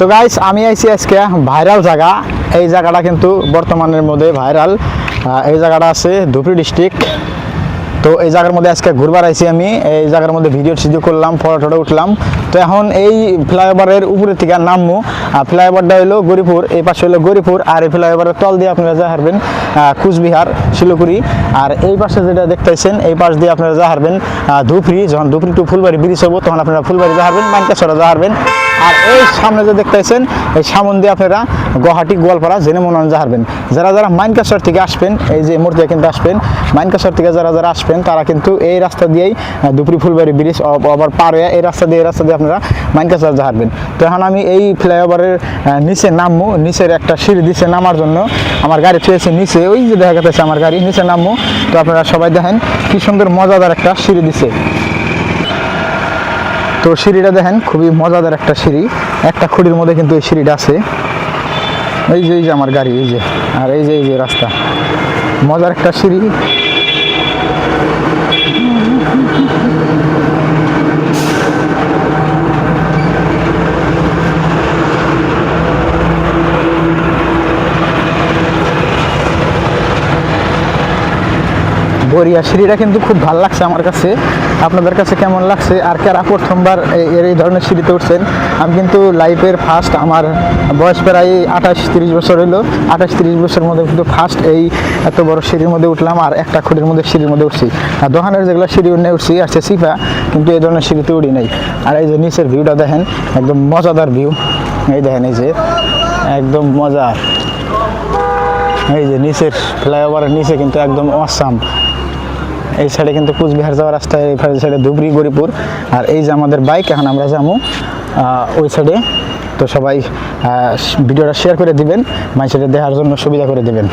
তো গাইস আমি আইছি আজকে ভাইরাল জায়গা। এই জায়গাটা কিন্তু বর্তমানের মধ্যে ভাইরাল এই জায়গাটা আছে ধুপড়ি ডিস্ট্রিক্ট তো এই জায়গার মধ্যে আজকে ঘুরবার আইছি আমি। এই জায়গার মধ্যে ভিডিও সিডিও করলাম ফটো টটো উঠলাম। তো এখন এই ফ্লাইওভারের উপরে থেকে নামবো ফ্লাইওভারটা হলো গরিপুর, এই পাশে হলো গরিপুর, আর এই ফ্লাইওভারের তল দিয়ে আপনারা যা হারবেন কুচবিহার, শিলিগুড়ি। আর এই পাশে যেটা দেখতেছেন, এই পাশ দিয়ে আপনারা যা হারবেন ধুপড়ি, যখন ধুপড়ি টু ফুলবাড়ি ব্রিজ হব, তখন আপনারা ফুলবাড়ি যা হারবেন মানকাছড়া যা হারবেন আর এই সামনে যে দেখতেছেন, এই সামন দিয়ে আপনারা গুয়াহাটি গোয়ালপাড়া জেনে মনে যা হারবেন। যারা যারা মাইনকাছর থেকে আসবেন, এই যে মূর্তি কিন্তু আসবেন মাইনকাছর থেকে যারা যারা আসবেন, তারা কিন্তু এই রাস্তা দিয়েই দুপুরি ফুলবাড়ি ব্রিজ আবার পার হয়ে এই রাস্তা দিয়ে এই রাস্তা দিয়ে আপনারা মাইনকাছর যা হারবেন। তো এখন আমি এই ফ্লাইওভারের নিচে নামবো, নিচের একটা সিঁড়ি দিছে নামার জন্য। আমার গাড়ি থুয়েছে নিচে, ওই যে দেখা যাচ্ছে আমার গাড়ি, নিচে নামবো। তো আপনারা সবাই দেখেন, কি সুন্দর, মজাদার একটা সিঁড়ি দিছে। তো সিঁড়িটা দেখেন, খুবই মজাদার একটা সিঁড়ি। একটা খুঁড়ির মধ্যে কিন্তু এই সিঁড়িটা আছে। এই যে এই যে আমার গাড়ি, এই যে। আর এই যে এই যে রাস্তা। মজার একটা সিঁড়ি। বরিয়া সিঁড়িটা কিন্তু খুব ভালো লাগছে আমার কাছে। আপনাদের কাছে কেমন লাগছে? আর কারা প্রথমবার এই- এর এই ধরনের সিঁড়িতে উঠছেন? আমি কিন্তু লাইফের ফার্স্ট আমার বয়স প্রায় আঠাশ তিরিশ বছর হলো আঠাশ তিরিশ বছরের মধ্যে কিন্তু ফার্স্ট এই এত বড় সিঁড়ির মধ্যে উঠলাম আর একটা খুঁটির মধ্যে সিঁড়ির মধ্যে উঠছি। আর দোকানের যেগুলো সিঁড়ি উঠে উঠছি, আছে সিফা, কিন্তু এই ধরনের সিঁড়িতে উঠি নাই। আর এই যে নিচের ভিউটা দেখেন, একদম মজাদার ভিউ এই দেখেন এই যে, একদম মজার। এই যে নিচের ফ্লাইওভারের নিচে কিন্তু একদম অসাম এই সাইডে কিন্তু কুচবিহার যাওয়ার রাস্তা, এই সাইডে ধুবড়ি গরিপুর আর এই যে আমাদের বাইক এখন আমরা যাব ওই সাইডে তো সবাই ভিডিওটা শেয়ার করে দিবেন মানুষের দেখার জন্য সুবিধা করে দিবেন।